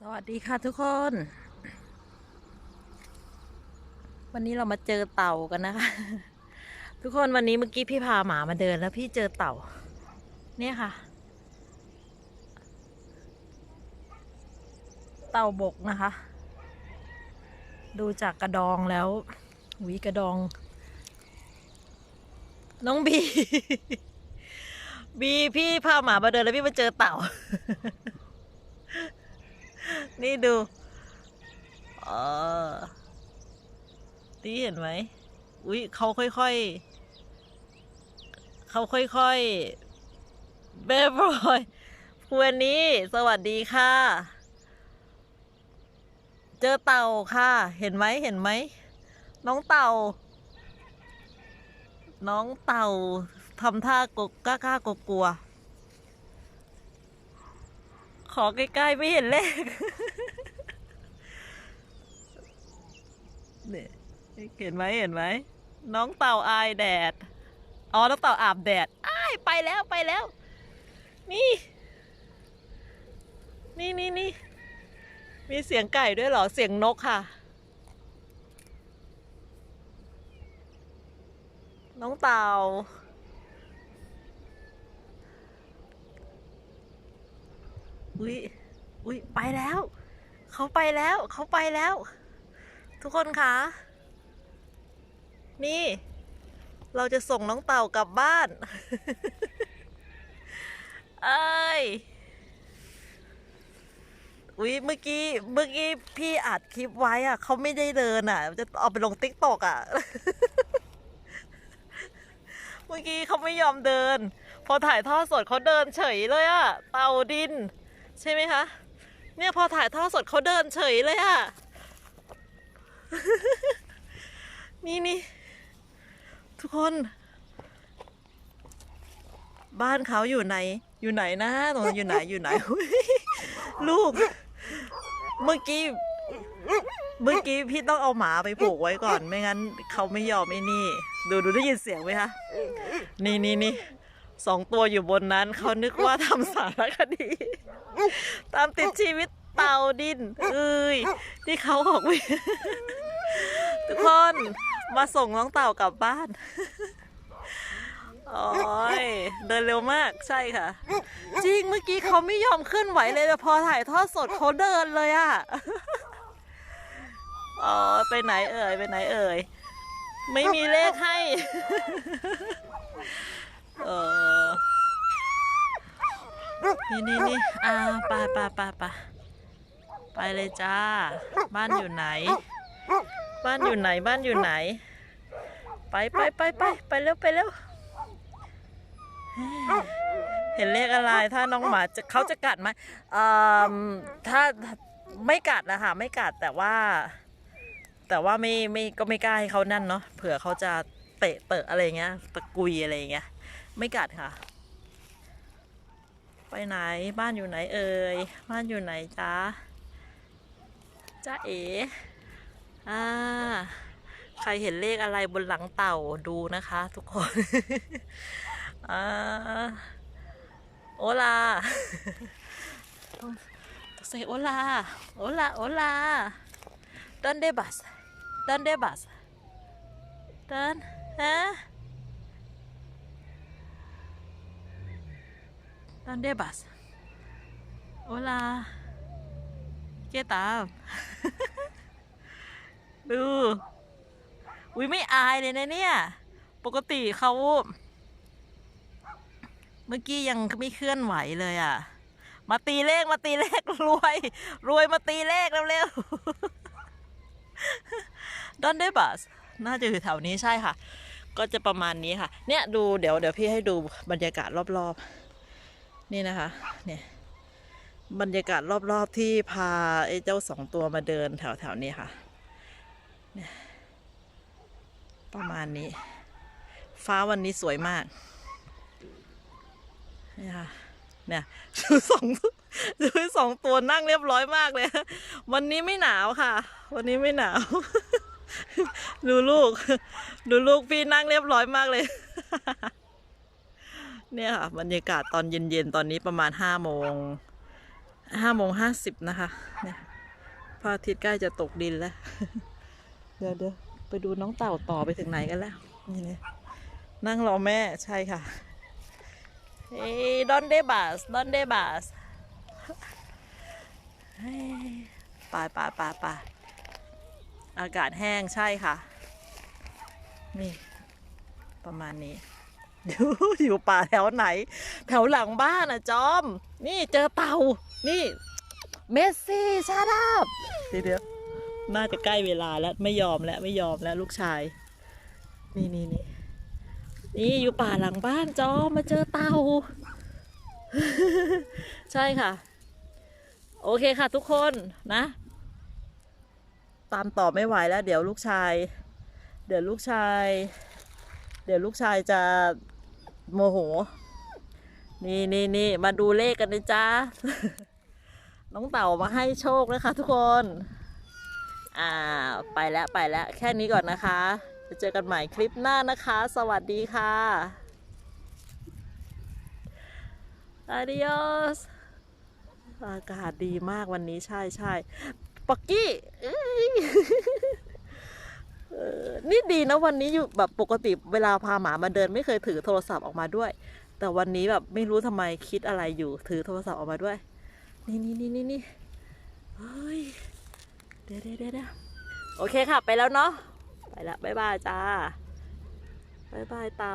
สวัสดีค่ะทุกคน วันนี้เรามาเจอเต่ากันนะคะ ทุกคนวันนี้เมื่อกี้พี่พาหมามาเดินแล้วพี่เจอเต่า เนี่ยค่ะ เต่าบกนะคะ ดูจากกระดองแล้วหวีกระดอง น้องบี บีพี่พาหมามาเดินแล้วพี่มาเจอเต่า นี่ดูเออนี่เห็นไหมอุ๊ยเขาค่อยๆ เขาค่อยๆเบบรอยควันนี้ สวัสดีค่ะ เจอเต่าค่ะ เห็นไหมเห็นไหม น้องเต่า น้องเต่าทำท่ากกกล้ากล้ากกลัว ขอใกล้ๆไม่เห็นเลขเนี่ยเห็นไหมเห็นไหม น้องเต่าอายแดด อ๋อ น้องเต่าอาบแดดอ้ายไปแล้วไปแล้ว นี่ นี่นี่นี่ มีเสียงไก่ด้วยเหรอ เสียงนกค่ะ น้องเต่า อุ้ยอุ้ยไปแล้ว เขาไปแล้ว เขาไปแล้ว ทุกคนคะนี่ เราจะส่งน้องเต่ากลับบ้าน เอ้ยอุ้ยเมื่อกี้เมื่อกี้พี่อัดคลิปไว้อะเขาไม่ได้เดินอะ จะเอาไปลงติ๊กตอกอะ เมื่อกี้เขาไม่ยอมเดิน พอถ่ายทอดสดเขาเดินเฉยเลยอะ เต่าดิน ใช่ไหมคะ เนี่ยพอถ่ายทอดสดเขาเดินเฉยเลยอะนี่นี่ทุกคน บ้านเขาอยู่ไหน อยู่ไหนนะตรงนั้อยู่ไหนอยู่ไหน ลูก เมื่อกี้ เมื่อกี้พี่ต้องเอาหมาไปผูกไว้ก่อน ไม่งั้นเขาไม่ยอมไอ้นี่ ดูดูได้ยินเสียงไหมคะ นี่นี่นี่ สองตัวอยู่บนนั้น เขานึกว่าทำสารคดี ตามติดชีวิตเต่าดินเอ้ยที่เขาออกไปทุกคนมาส่งน้องเต่ากลับบ้านโอ้ยเดินเร็วมากใช่ค่ะ จริงเมื่อกี้เขาไม่ยอมเคลื่อนไหวเลยแต่พอถ่ายทอดสดเขาเดินเลยอะอ๋อไปไหนเอ่ยไปไหนเอ่ย ไม่มีเลขให้ เออนี่นี่นี่อ่าไปไปไปไปไปเลยจ้า บ้านอยู่ไหน บ้านอยู่ไหนบ้านอยู่ไหน ไปไปไปไปไปเร็วไปเร็วเห็นเลขอะไรถ้าน้องหมาจะเขาจะกัดไหมเอ่อถ้าไม่กัดนะคะไม่กัดแต่ว่า แต่ว่าไม่ไม่ก็ไม่กล้าให้เขานั่นเนาะเผื่อเขาจะเตะเตะอะไรเงี้ยตะกุยอะไรเงี้ย ไม่กัดค่ะ ไปไหนบ้านอยู่ไหนเอ่ยบ้านอยู่ไหนจ๊ะจ้าเอ๋อ่าใครเห็นเลขอะไรบนหลังเต่าดูนะคะ ทุกคนอ่าโอลาต้องเซโอลาโอลาโอลา ¿Dónde vas? ¿Dónde vas? ¿Dónde? ¿Eh? ¿Dónde vas? Hola. ¿Qué tal? ดูอุ้ยไม่อายเลยนะเนี่ย ปกติเขา เมื่อกี้ยังไม่เคลื่อนไหวเลยอะ มาตีเลขมาตีเลขรวย รวยมาตีเลขเร็วๆดอนเดบัสน่าจะอยู่แถวนี้ใช่ค่ะ ก็จะประมาณนี้ค่ะ เนี่ยดูเดี๋ยวเดี๋ยวพี่ให้ดูบรรยากาศรอบๆ นี่นะคะเนี่ยบรรยากาศรอบๆที่พาไอ้เจ้าสองตัวมาเดินแถวๆนี้ค่ะเนี่ยประมาณนี้ ฟ้าวันนี้สวยมาก นี่ค่ะ เนี่ยดูสองดูสองตัวนั่งเรียบร้อยมากเลย วันนี้ไม่หนาวค่ะ วันนี้ไม่หนาว ดูลูก ดูลูกพี่นั่งเรียบร้อยมากเลย เนี่ยค่ะบรรยากาศตอนเย็นๆ ตอนนี้ประมาณห้าโมงห้าโมงห้าสิบนะคะเนี่ยพระอาทิตย์ใกล้จะตกดินแล้ว เดี๋ยวเดี๋ยวไปดูน้องเต่าต่อไปถึงไหนกันแล้ว นี่เนี่ยนั่งรอแม่ใช่ค่ะเฮ้ยดอนเดบัสดอนเดบัสไปไปไปไปอากาศแห้งใช่ค่ะ นี่ ประมาณนี้ อยู่ป่าแถวไหน แถวหลังบ้านอะจอม นี่เจอเต่า นี่ เมสซี่ชาดับเดี๋ยวเดียวน่าจะใกล้เวลาแล้วไม่ยอมแล้วไม่ยอมแล้วลูกชาย นี่นี่นี่นี่อยู่ป่าหลังบ้านจอมมาเจอเต่า ใช่ค่ะ โอเคค่ะทุกคนนะ ตามต่อไม่ไหวแล้ว เดี๋ยวลูกชาย เดี๋ยวลูกชาย เดี๋ยวลูกชายจะ โมโห นี่นี่นี่มาดูเลขกันนะจ๊ะน้องเต่ามาให้โชคนะคะทุกคน อ่า ไปแล้วไปแล้วแค่นี้ก่อนนะคะ จะเจอกันใหม่คลิปหน้านะคะ สวัสดีค่ะ adios อากาศดีมากวันนี้ใช่ใช่ปักกี้ นี่ดีนะวันนี้อยู่แบบปกติเวลาพาหมามาเดิน ไม่เคยถือโทรศัพท์ออกมาด้วย แต่วันนี้แบบไม่รู้ทำไมคิดอะไรอยู่ ถือโทรศัพท์ออกมาด้วย นี่นี่นี่นี่นี่เฮ้ยเดี๋ยวเดี๋ยวเดี๋ยวเดี๋ยวโอเคค่ะ ไปแล้วเนาะไปละบ๊ายบายจ้าบ๊ายบายเตา